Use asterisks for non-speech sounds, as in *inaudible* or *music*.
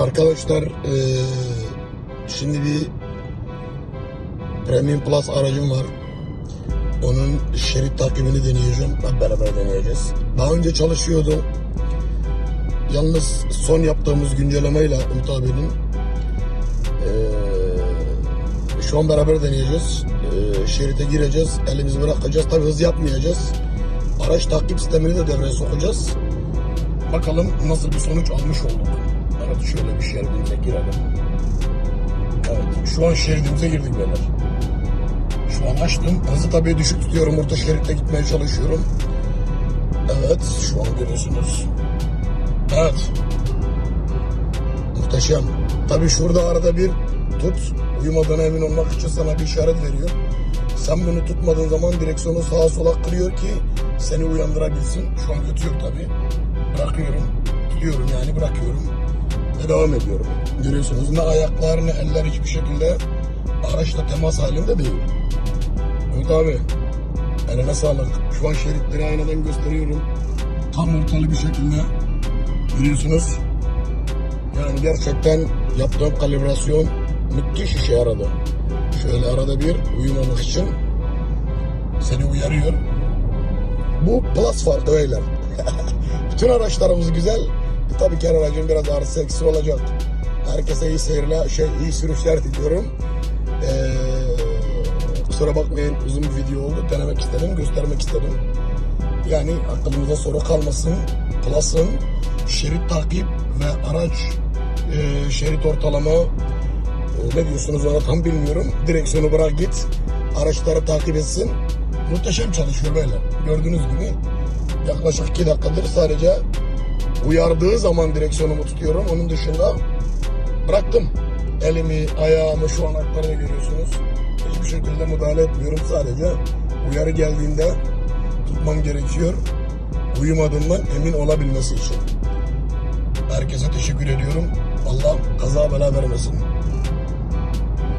Arkadaşlar eee, şimdi bir Premium Plus aracım var. Onun şerit takibini deneyeceğim. Hep beraber deneyeceğiz. Daha önce çalışıyordu. Yalnız son yaptığımız güncellemeyle Umut abinin eee, şu an beraber deneyeceğiz. Eee, şerite gireceğiz. Elimizi bırakacağız. Tabii hız yapmayacağız. Araç takip sistemini de devreye sokacağız. Bakalım nasıl bir sonuç almış olduk. Evet şöyle bir şeridimize girelim. Evet şu an şeridimize girdik beyler. Şu an açtım. Hızı tabii düşük tutuyorum. Orta şeritte gitmeye çalışıyorum. Evet şu an görüyorsunuz. Evet. Muhteşem. Tabii şurada arada bir tut. Uyumadığına emin olmak için sana bir işaret veriyor. Sen bunu tutmadığın zaman direksiyonu sağa sola kırıyor ki seni uyandırabilsin. Şu an götü yok tabii. Bırakıyorum. Tutuyorum yani bırakıyorum. Ve devam ediyorum. Görüyorsunuz ne ayaklar ne eller hiçbir şekilde araçla temas halinde değil. Evet abi. Eline sağlık. Şu an şeritleri aynadan gösteriyorum. Tam ortalı bir şekilde. Görüyorsunuz. Yani gerçekten yaptığım kalibrasyon müthiş işe yaradı. Şöyle arada bir uyumamak için seni uyarıyor. Bu plus farkı beyler. *laughs* Bütün araçlarımız güzel. Tabii ki aracın biraz artı eksi olacak. Herkese iyi seyirler, şey iyi sürüşler diliyorum. Ee, kusura bakmayın uzun bir video oldu. Denemek istedim, göstermek istedim. Yani aklımıza soru kalmasın. Plus'ın şerit takip ve araç e, şerit ortalama e, ne diyorsunuz ona tam bilmiyorum. Direksiyonu bırak git. Araçları takip etsin. Muhteşem çalışıyor böyle. Gördüğünüz gibi yaklaşık 2 dakikadır sadece uyardığı zaman direksiyonumu tutuyorum. Onun dışında bıraktım. Elimi, ayağımı şu anahtarını görüyorsunuz. Hiçbir şekilde müdahale etmiyorum. Sadece uyarı geldiğinde tutmam gerekiyor. Uyumadığımdan emin olabilmesi için. Herkese teşekkür ediyorum. Allah kaza bela vermesin.